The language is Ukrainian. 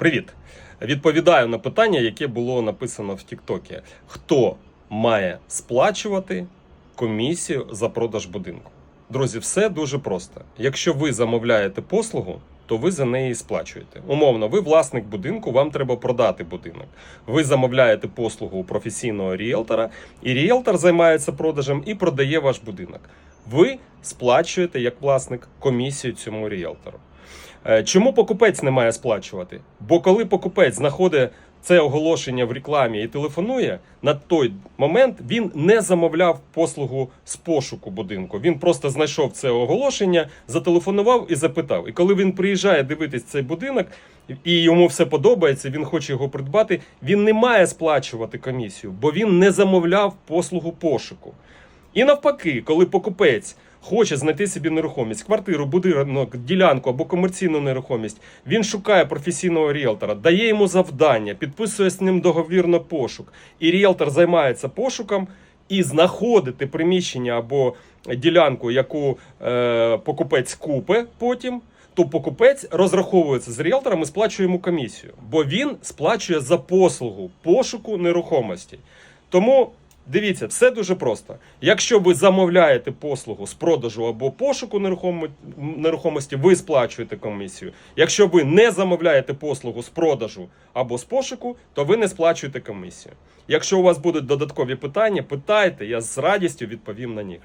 Привіт! Відповідаю на питання, яке було написано в Тіктокі. Хто має сплачувати комісію за продаж будинку? Друзі, все дуже просто. Якщо ви замовляєте послугу, то ви за неї сплачуєте. Умовно, ви власник будинку, вам треба продати будинок. Ви замовляєте послугу у професійного ріелтора, і ріелтор займається продажем і продає ваш будинок. Ви сплачуєте як власник комісію цьому ріелтору. Е, Чому покупець не має сплачувати? Бо коли покупець знаходить це оголошення в рекламі і телефонує, на той момент він не замовляв послугу з пошуку будинку. Він просто знайшов це оголошення, зателефонував і запитав. І коли він приїжджає дивитись цей будинок, і йому все подобається, він хоче його придбати, він не має сплачувати комісію, бо він не замовляв послугу пошуку. І навпаки, коли покупець хоче знайти собі нерухомість, квартиру, будинок, ділянку або комерційну нерухомість, він шукає професійного ріелтора, дає йому завдання, підписує з ним договір на пошук. І ріелтор займається пошуком і знаходити приміщення або ділянку, яку е, покупець купе потім. То покупець розраховується з ріелтором і сплачує йому комісію, бо він сплачує за послугу пошуку нерухомості. Тому Дивіться, все дуже просто. Якщо ви замовляєте послугу з продажу або пошуку нерухомості, ви сплачуєте комісію. Якщо ви не замовляєте послугу з продажу або з пошуку, то ви не сплачуєте комісію. Якщо у вас будуть додаткові питання, питайте, я з радістю відповім на них.